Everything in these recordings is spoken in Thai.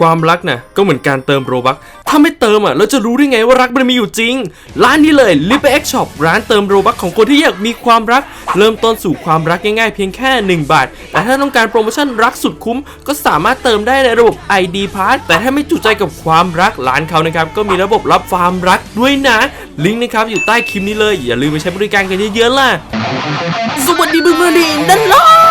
ความรักน่ะก็เหมือนการเติมโรบัคถ้าไม่เติมอะเราจะรู้ได้ไงว่ารักมันมีอยู่จริง ร้านนี้เลย l i p X Shop ร้านเติมโรบัคของคนที่อยากมีความรัก เริ่มต้นสู่ความรักง่ายๆเพียงแค่ 1 บาท แต่ถ้าต้องการโปรโมชั่นรักสุดคุ้ม ก็สามารถเติมได้ในระบบ ID Pass แต่ถ้าไม่จุใจกับความรักร้านเขานะครับก็มีระบบรับความรักด้วยนะลิงก์นะครับอยู่ใต้คลิปนี้เลยอย่าลืมไปใช้บริการกันเยอะๆล่ะสวัสดีเพื่อนๆดีนั่นล่ะ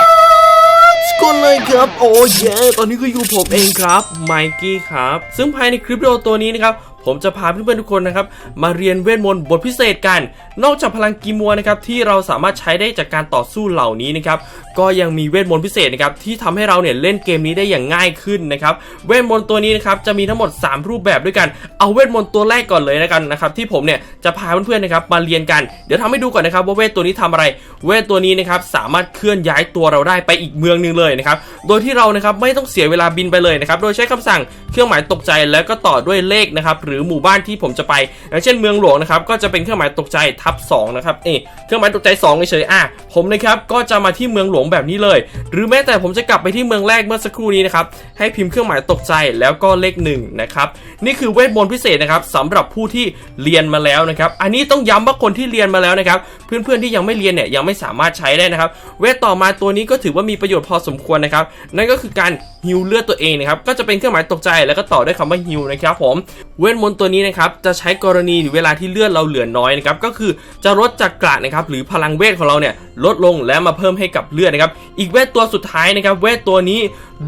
ก่อนเลยครับ โอ้ยตอนนี้ก็อยู่ผมเองครับไมกี้ครับ ซึ่งภายในคลิปวิดีโอตัวนี้นะครับ ผมจะพาเพื่อนๆทุกคนนะครับมาเรียนเวทมนต์บทพิเศษกัน นอกจากพลังกีมัวนะครับที่เราสามารถใช้ได้จากการต่อสู้เหล่านี้นะครับก็ยังมีเวทมนต์พิเศษนะครับที่ทำให้เราเนี่ยเล่นเกมนี้ได้อย่างง่ายขึ้นนะครับเวทมนต์ตัวนี้นะครับจะมีทั้งหมด 3 รูปแบบด้วยกันเอาเวทมนต์ตัวแรกก่อนเลยนะกันนะครับที่ผมเนี่ยจะพาเพื่อนๆนะครับมาเรียนกัน เดี๋ยวทำให้ดูก่อนนะครับว่าเวทตัวนี้ทำอะไร เวทตัวนี้นะครับสามารถเคลื่อนย้ายตัวเราได้ไปอีกเมืองหนึงเลยนะครับโดยที่เรานะครับไม่ต้องเสียเวลาบินไปเลยนะครับโดยใช้คำสั่งเครื่องหมายตกใจแล้วก็ต่อด้วยเลขนะครับหรือหมู่บ้านที่ผมจะไปอย่างเช่นเมืองหลวงนะครับก็จะเป็นเครื่องหมายตกใจทับ2นะครับเอะเครื่องหมายตกใจ2เฉยๆอะผมนะครับก็จะมาที่เมืองหลวงแบบนี้เลย หรือแม้แต่ผมจะกลับไปที่เมืองแรกเมื่อสักครู่นี้นะครับให้พิมพ์เครื่องหมายตกใจแล้วก็เลข1นะครับนี่คือเวทมนต์พิเศษนะครับสำหรับผู้ที่เรียนมาแล้วนะครับอันนี้ต้องย้ำว่าคนที่เรียนมาแล้วนะครับเพื่อนๆที่ยังไม่เรียนเนี่ยยังไม่สามารถใช้ได้นะครับ เวทต่อมาตัวนี้ก็ถือว่ามีประโยชน์พอสมควรนะครับนั่นก็คือการฮิวเลือดตัวเองนะครับก็จะเป็นเครื่องหมายตกใจแล้วก็ต่อด้วยคำว่าฮิวนะครับผมเวทมนต์ตัวนี้นะครับจะใช้กรณีหรือเวลาที่เลือดเราเหลือน้อยนะครับก็คือจะลดจักระนะครับหรือพลังเวทของเราเนี่ยลดลงและมาเพิ่มให้กับเลือดนะครับอีกเวทตัวสุดท้ายนะครับเวทตัวนี้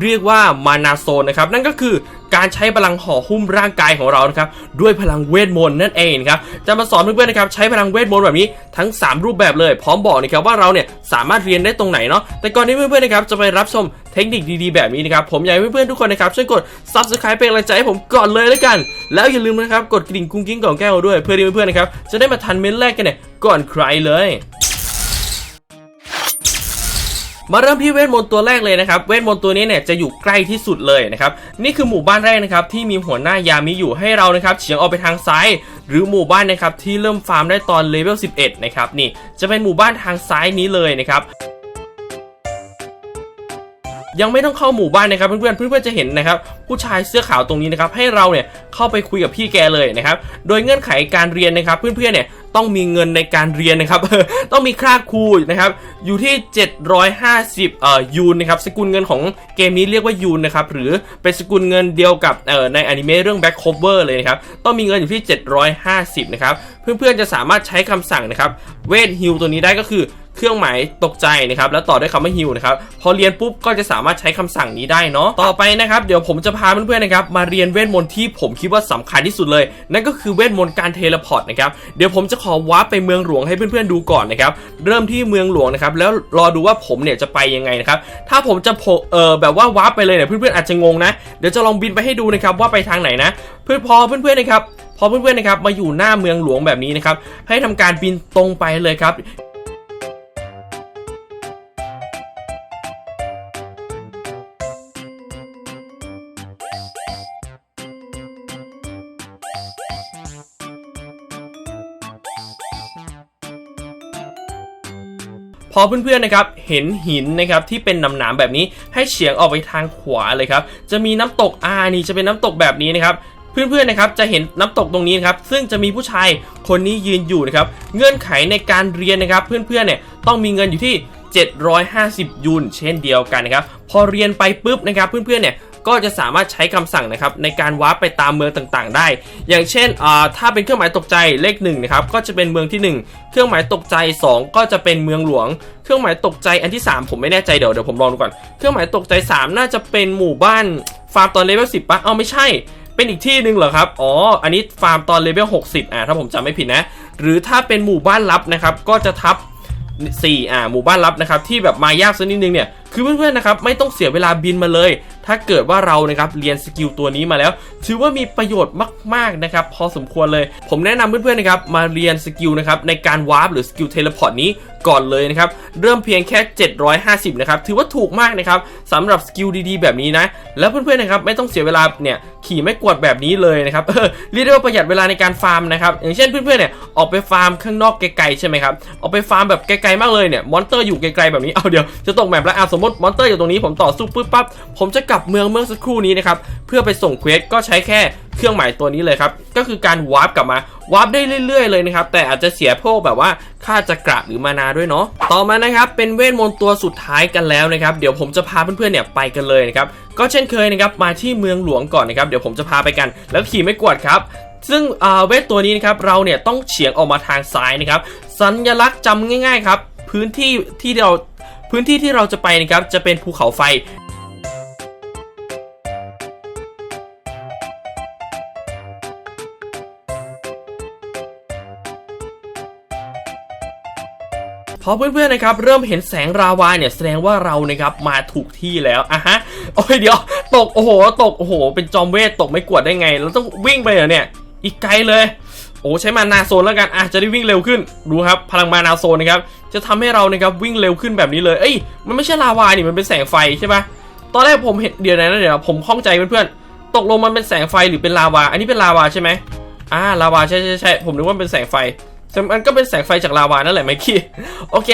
เรียกว่ามานาโซนนะครับนั่นก็คือ การใช้พลังห่อหุ้มร่างกายของเรานะครับด้วยพลังเวทมนต์นั่นเองนะครับจะมาสอนเพื่อนๆนะครับใช้พลังเวทมนต์แบบนี้ทั้ง 3 รูปแบบเลยพร้อมบอกนะครับว่าเราเนี่ยสามารถเรียนได้ตรงไหนเนาะแต่ก่อนที่เพื่อนๆนะครับจะไปรับชมเทคนิคดีๆแบบนี้นะครับผมอยากให้เพื่อนๆทุกคนนะครับช่วยกด subscribe เป็นกำลังใจให้ผมก่อนเลยแล้วกัน แล้วอย่าลืมนะครับกดกริ่งกุ้งกิ้งของแก้วด้วยเพื่อที่เพื่อนๆนะครับจะได้มาทันเม้นต์แรกกันเนี่ยก่อนใครเลย มาเริ่มที่เวทมนต์ตัวแรกเลยนะครับ เวทมนต์ตัวนี้เนี่ยจะอยู่ใกล้ที่สุดเลยนะครับ นี่คือหมู่บ้านแรกนะครับที่มีหัวหน้ายามิอยู่ให้เรานะครับเฉียงออกไปทางซ้าย หรือหมู่บ้านนะครับที่เริ่มฟาร์มได้ตอนเลเวล 11 นะครับนี่จะเป็นหมู่บ้านทางซ้ายนี้เลยนะครับยังไม่ต้องเข้าหมู่บ้านนะครับเพื่อนๆเพื่อนๆจะเห็นนะครับผู้ชายเสื้อขาวตรงนี้นะครับให้เราเนี่ยเข้าไปคุยกับพี่แกเลยนะครับโดยเงื่อนไขการเรียนนะครับเพื่อนๆเนี่ย ต้องมีเงินในการเรียนนะครับ ต้องมีค่าครูนะครับ อยู่ที่ 750เอ่อยูนนะครับ สกุลเงินของเกมนี้เรียกว่ายูนนะครับ หรือเป็นสกุลเงินเดียวกับเอ่อในอนิเมะเรื่อง Back Cover เลยนะครับ ต้องมีเงินอยู่ที่ 750 นะครับ เพื่อนๆจะสามารถใช้คำสั่งนะครับ เวทฮิลตัวนี้ได้ก็คือ เครื่องหมายตกใจนะครับแล้วต่อด้วยคำว่าฮิวนะครับพอเรียนปุ๊บก็จะสามารถใช้คำสั่งนี้ได้เนาะต่อไปนะครับเดี๋ยวผมจะพาเพื่อนๆนะครับมาเรียนเวทมนต์ที่ผมคิดว่าสำคัญที่สุดเลย นั่นก็คือเวทมนต์การเทเลพอร์ตนะครับเดี๋ยวผมจะขอวาร์ปไปเมืองหลวงให้เพื่อนๆดูก่อนนะครับเริ่มที่เมืองหลวงนะครับแล้วรอดูว่าผมเนี่ยจะไปยังไงนะครับถ้าผมจะโผเออแบบว่าวาร์ปไปเลยเนี่ยเพื่อนๆอาจจะงงนะเดี๋ยวจะลองบินไปให้ดูนะครับว่าไปทางไหนนะ เพื่อพอเพื่อนๆนะครับพอเพื่อนๆนะครับมาอยู่หน้าเมืองหลวงแบบนี้นะครับให้ทำการบินตรงไปเลยครับ พอเพื่อนๆนะครับเห็นหินนะครับที่เป็นหนามๆแบบนี้ให้เฉียงออกไปทางขวาเลยครับจะมีน้ำตกอานี่จะเป็นน้ำตกแบบนี้นะครับเพื่อนๆนะครับจะเห็นน้ำตกตรงนี้นครับซึ่งจะมีผู้ชายคนนี้ยืนอยู่นะครับเงื่อนไขในการเรียนนะครับ เพื่อนๆเนี่ยต้องมีเงินอยู่ที่ 750ยูนเช่นเดียวกันนะครับพอเรียนไปปุ๊บนะครับเพื่อนๆเนี่ย ก็จะสามารถใช้คำสั่งนะครับในการวาร์ปไปตามเมืองต่างๆ ได้ อย่างเช่นถ้าเป็นเครื่องหมายตกใจเลข1นะครับก็จะเป็นเมืองที่ 1 เครื่องหมายตกใจ 2 ก็จะเป็นเมืองหลวง เครื่องหมายตกใจอันที่ 3 ผมไม่แน่ใจเดี๋ยวเดี๋ยวผมลองดูก่อนเครื่องหมายตกใจ 3 น่าจะเป็นหมู่บ้านฟาร์มตอนเลเวล10ปะเอาไม่ใช่เป็นอีกที่หนึ่งเหรอครับ อ๋อ อันนี้ฟาร์มตอนเลเวล 60 อ่าถ้าผมจำไม่ผิดนะ หรือถ้าเป็นหมู่บ้านลับนะครับ ก็จะทับ 4 อ่า หมู่บ้านลับนะครับ ที่แบบมายากสักนิดนึงเนี่ย คือเพื่อนๆนะครับไม่ต้องเสียเวลาบินมาเลย ถ้าเกิดว่าเรานะครับเรียนสกิลตัวนี้มาแล้ว ถือว่ามีประโยชน์มากๆนะครับพอสมควรเลย ผมแนะนำเพื่อนๆนะครับมาเรียนสกิลนะครับในการวาร์ปหรือสกิลเทเลพอร์ตนี้ก่อนเลยนะครับเริ่มเพียงแค่ 750 นะครับ ถือว่าถูกมากนะครับสำหรับสกิลดีๆ แบบนี้นะ แล้วเพื่อนๆนะครับไม่ต้องเสียเวลาเนี่ยขี่ไม่กวดแบบนี้เลยนะครับเรียกได้ว่าประหยัดเวลาในการฟาร์มนะครับอย่างเช่นเพื่อนๆเนี่ยออกไปฟาร์มข้างนอกไกลๆใช่ไหมครับออกไปฟาร์มแบบไกลๆมากเลยเนี่ยมอนเตอร์อยู่ไกลๆแบบนี้เอาเดี๋ยวจะตกแมปแล้วอะสมมติมอนเตอร์อยู่ตรงนี้ผมต่อสู้ปุ๊บปั๊บผมจะกลับเมืองเมื่อสักครู่นี้นะครับเพื่อไปส่งเควสก็ใช้แค่เครื่องหมายตัวนี้เลยครับก็คือการวาร์ปกลับมาวาร์ปได้เรื่อยๆเลยนะครับแต่อาจจะเสียพวกแบบว่าค่าจักระหรือมานาด้วยเนาะต่อมานะครับเป็นเวทมนต์ตัวสุดท้ายกันแล้วนะครับเดี๋ยวผมจะพาเพื่อนๆเนี่ยไปกันเลยนะครับก็เช่นเคยนะครับมาที่เมืองหลวงก่อนนะครับเดี๋ยวผมจะพาไปกัน แล้วขี่ไม่กวดครับซึ่งอาเวทตัวนี้นะครับเราเนี่ยต้องเฉียงออกมาทางซ้ายนะครับสัญลักษณ์จำง่าย ๆ ครับ พื้นที่ที่เรา พื้นที่ที่เราจะไปนะครับจะเป็นภูเขาไฟพอเพื่อนๆนะครับเริ่มเห็นแสงราวาเนี่ยแสดงว่าเรานะครับมาถูกที่แล้วอะฮะโอ้ยเดี๋ยวตกโอ้โหตกโอ้โหเป็นจอมเวทตกไม่กวดได้ไง เราต้องวิ่งไปเหรอเนี่ยอีกไกลเลย โอ้ใช้มานาโซนแล้วกันอะจะได้วิ่งเร็วขึ้นดูครับพลังมานาโซนนะครับจะทำให้เรานะครับวิ่งเร็วขึ้นแบบนี้เลยเอ้ยมันไม่ใช่ลาวานี่มันเป็นแสงไฟใช่ปะตอนแรกผมเห็นเดี๋ยวนะเดี๋ยวผมข้องใจเพื่อนๆตกลงมันเป็นแสงไฟหรือเป็นลาวา อันนี้เป็นลาวาใช่ไหมอ่าลาวาใช่ใช่ใช่ผมนึกว่าเป็นแสงไฟ แต่มันก็เป็นแสงไฟจากลาวานั่นแหละไมกี้โอเค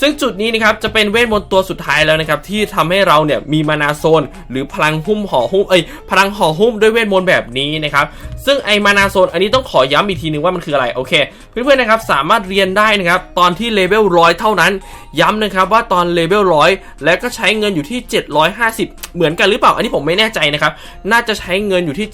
ซึ่งจุดนี้นะครับจะเป็นเวทมนต์ตัวสุดท้ายแล้วนะครับที่ทำให้เราเนี่ยมีมานาโซน หรือพลังหุ้มห่อหุ้มเอ้ยพลังห่อหุ้มด้วยเวทมนต์แบบนี้นะครับซึ่งไอมานาโซนอันนี้ต้องขอย้ำอีกทีนึงว่ามันคืออะไรโอเค เพื่อนๆนะครับสามารถเรียนได้นะครับตอนที่เลเวลร้อยเท่านั้น ย้ำนะครับว่าตอนเลเวลร้อยและก็ใช้เงินอยู่ที่ 750 เหมือนกันหรือเปล่าอันนี้ผมไม่แน่ใจนะครับน่าจะใช้เงินอยู่ที่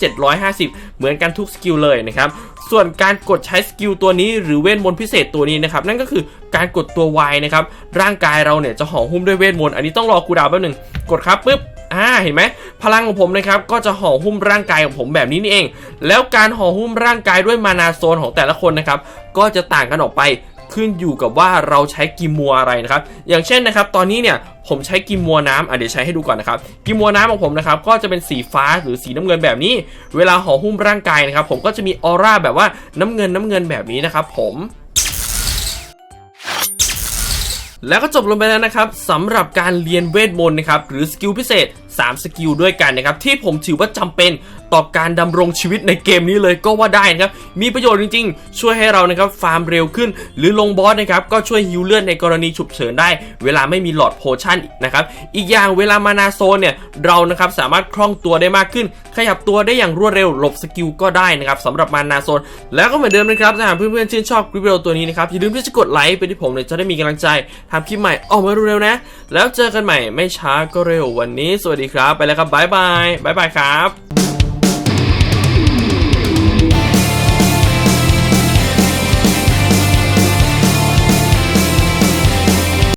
750 เหมือนกันทุกสกิลเลยนะครับ ส่วนการกดใช้สกิลตัวนี้หรือเวทมนต์พิเศษตัวนี้นะครับนั่นก็คือการกดตัว Y นะครับร่างกายเราเนี่ยจะห่อหุ้มด้วยเวทมนต์อันนี้ต้องรอกูดาวแป๊บหนึงกดครับปุ๊บอ่าเห็นไหมพลังของผมนะครับก็จะห่อหุ้มร่างกายของผมแบบนี้นี่เอง แล้วการห่อหุ้มร่างกายด้วยมานาโซนของแต่ละคนนะครับก็จะต่างกันออกไป ขึ้นอยู่กับว่าเราใช้กิมมัวอะไรนะครับ อย่างเช่นนะครับ ตอนนี้เนี่ยผมใช้กิมมัวน้ำอะเดี๋ยวใช้ให้ดูก่อนนะครับ กิมมัวน้ำของผมนะครับก็จะเป็นสีฟ้าหรือสีน้ำเงินแบบนี้ เวลาห่อหุ้มร่างกายนะครับผมก็จะมีออร่าแบบว่าน้ำเงินน้ำเงินแบบนี้นะครับผมแล้วก็จบลงไปแล้วนะครับสำหรับการเรียนเวทมนต์นะครับหรือสกิลพิเศษ 3 สกิลด้วยกันนะครับที่ผมถือว่าจำเป็นต่อการดำรงชีวิตในเกมนี้เลยก็ว่าได้นะครับมีประโยชน์จริงๆ ช่วยให้เรานะครับฟาร์มเร็วขึ้น หรือลงบอสนะครับก็ช่วยฮิวเลือดในกรณีฉุกเฉินได้ เวลาไม่มีหลอดโพชั่นนะครับอีกอย่างเวลามานาโซนเนี่ยเรานะครับสามารถคล่องตัวได้มากขึ้น ขยับตัวได้อย่างรวดเร็วหลบสกิลก็ได้นะครับสำหรับมานาโซน แล้วก็เหมือนเดิมนะครับถ้าหากเพื่อนๆชื่นชอบคลิปวิดีโอตัวนี้นะครับอย่าลืมที่จะกดไลค์ไปที่ผมเลยจะได้มีกำลังใจทำคลิปใหม่ออกมาเร็วๆนะ แล้วเจอกันใหม่ไม่ช้าก็เร็ววันนี้สวัสดีครับ ไปแล้วครับบายบายบายบายครับ